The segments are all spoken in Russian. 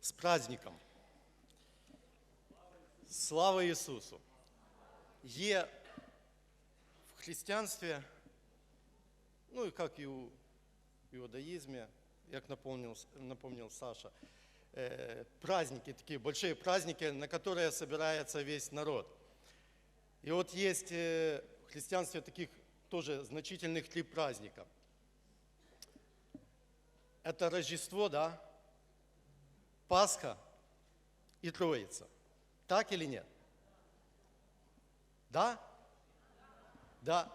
С праздником. Слава Ісусу! Є в християнстві, ну і як і у иудаизме, как напомнил, напомнил Саша, э, праздники, такие большие праздники, на которые собирается весь народ. И вот есть э, в христианстве таких тоже значительных три праздника. Это Рождество, да, Пасха и Троица. Так или нет? Да? Да.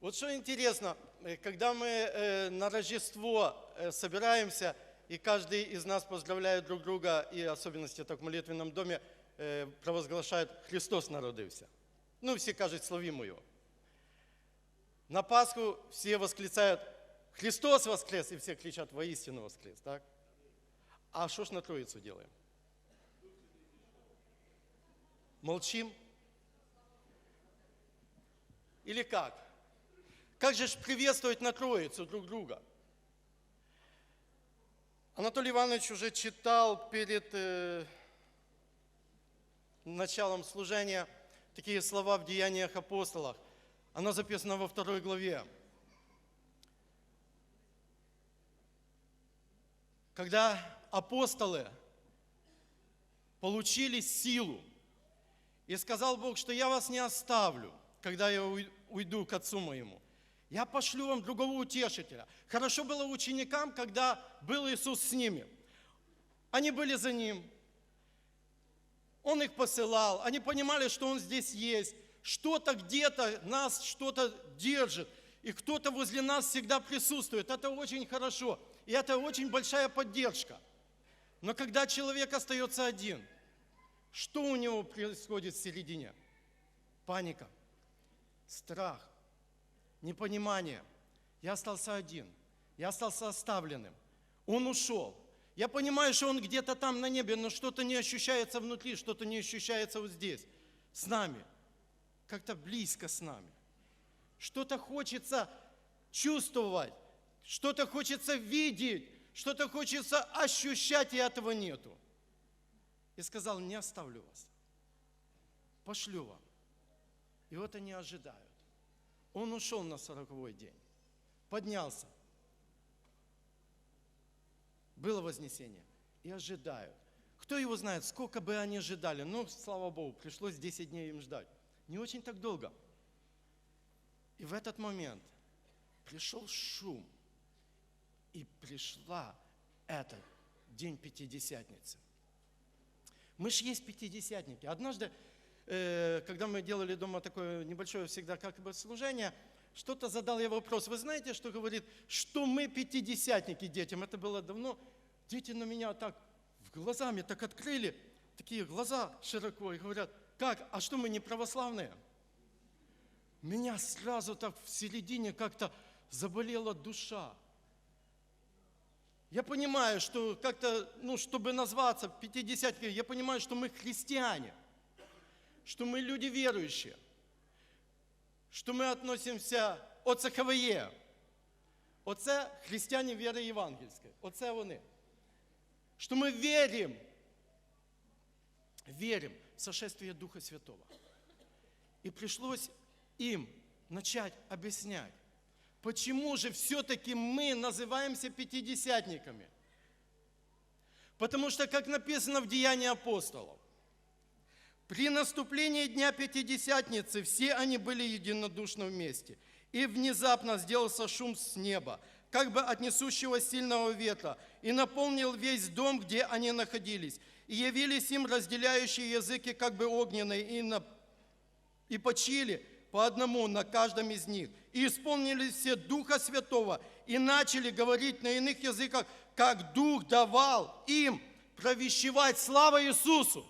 Вот что интересно, э, когда мы э, на Рождество э, собираемся, и каждый из нас поздравляет друг друга, и особенности так в молитвенном доме провозглашает «Христос народился». Ну, все кажут, славим его. На Пасху все восклицают «Христос воскрес!» и все кричат «Воистину воскрес!» так? А что ж на Троицу делаем? Молчим? Или как? Как же приветствовать на Троицу друг друга? Анатолий Иванович уже читал перед э, началом служения такие слова в Деяниях апостолах. Оно записано во второй главе. Когда апостолы получили силу, и сказал Бог, что я вас не оставлю, когда я уйду к Отцу моему. Я пошлю вам другого утешителя. Хорошо было ученикам, когда был Иисус с ними. Они были за Ним. Он их посылал. Они понимали, что Он здесь есть. Что-то где-то нас что-то держит. И кто-то возле нас всегда присутствует. Это очень хорошо. И это очень большая поддержка. Но когда человек остается один, что у него происходит в середине? Паника, страх, непонимание. Я остался один. Я остался оставленным. Он ушел. Я понимаю, что он где-то там на небе, но что-то не ощущается внутри, что-то не ощущается вот здесь, с нами. Как-то близко с нами. Что-то хочется чувствовать, что-то хочется видеть, что-то хочется ощущать, и этого нету. И сказал, не оставлю вас. Пошлю вам. И вот они ожидают. Он ушел на сороковой день, поднялся. Было вознесение. И ожидают. Кто его знает, сколько бы они ожидали. Ну, слава Богу, пришлось 10 дней им ждать. Не очень так долго. И в этот момент пришел шум. И пришла этот день Пятидесятницы. Мы же есть пятидесятники. Однажды Э, когда мы делали дома такое небольшое всегда как бы служение, что-то задал я вопрос. Вы знаете, что говорит, что мы пятидесятники детям? Это было давно. Дети на меня так глазами так открыли, такие глаза широко, и говорят, как, а что мы не православные? Меня сразу так в середине как-то заболела душа. Я понимаю, что как-то, ну, чтобы назваться пятидесятниками, я понимаю, что мы христиане – что мы люди верующие, что мы относимся оце ХВЄ. Оце християни віри євангельської. Оце вони. Что мы верим, верим в сошествие Духа Святого. И пришлось им начать объяснять, почему же все-таки мы называемся пятидесятниками. Потому что, как написано в Деянии апостолов, при наступлении Дня Пятидесятницы все они были единодушно вместе. И внезапно сделался шум с неба, как бы от несущего сильного ветра, и наполнил весь дом, где они находились. И явились им разделяющие языки, как бы огненные, и, на... и почили по одному на каждом из них. И исполнились все Духа Святого, и начали говорить на иных языках, как Дух давал им провещевать. Слава Иисусу!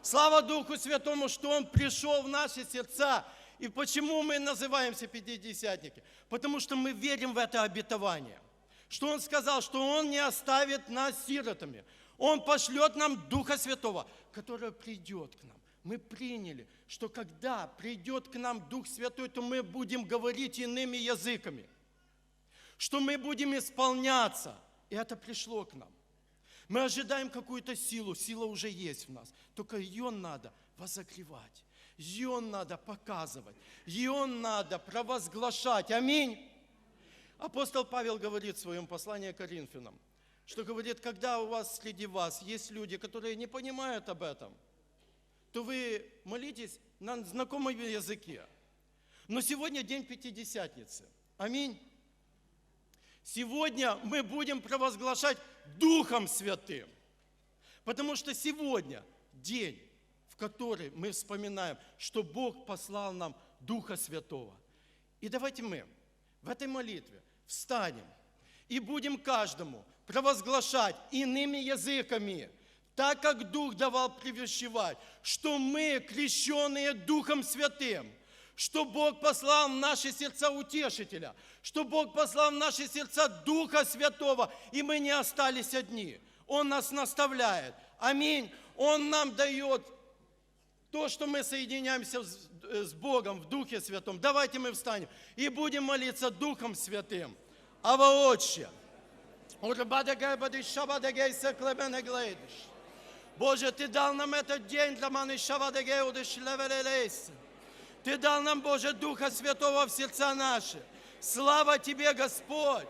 Слава Духу Святому, что Он пришел в наши сердца. И почему мы называемся пятидесятники? Потому что мы верим в это обетование. Что Он сказал, что Он не оставит нас сиротами. Он пошлет нам Духа Святого, который придет к нам. Мы приняли, что когда придет к нам Дух Святой, то мы будем говорить иными языками. Что мы будем исполняться. И это пришло к нам. Мы ожидаем какую-то силу, сила уже есть в нас, только ее надо возогревать, ее надо показывать, ее надо провозглашать. Аминь. Апостол Павел говорит в своем послании Коринфянам, что говорит, когда у вас среди вас есть люди, которые не понимают об этом, то вы молитесь на знакомом языке. Но сегодня день Пятидесятницы. Аминь. Сегодня мы будем провозглашать Духом Святым. Потому что сегодня день, в который мы вспоминаем, что Бог послал нам Духа Святого. И давайте мы в этой молитве встанем и будем каждому провозглашать иными языками, так как Дух давал привещевать, что мы, крещенные Духом Святым, что Бог послал в наши сердца утешителя, что Бог послал в наши сердца Духа Святого, и мы не остались одни. Он нас наставляет. Аминь. Он нам дает то, что мы соединяемся с э, Богом в Духе Святом. Давайте мы встанем и будем молиться Духом Святым. Ава Отче, Урбадагайбади Шабадагей Секлебене Глейдиш. Боже, Ты дал нам этот день для маны Шабадагеудиш Левелелейс. Ты дал нам, Боже, Духа Святого в сердца наши. Слава Тебе, Господь!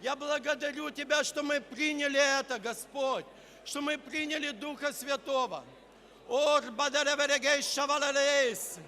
Я благодарю Тебя, что мы приняли это, Господь, что мы приняли Духа Святого. Ор бадареберегей шавалалейс.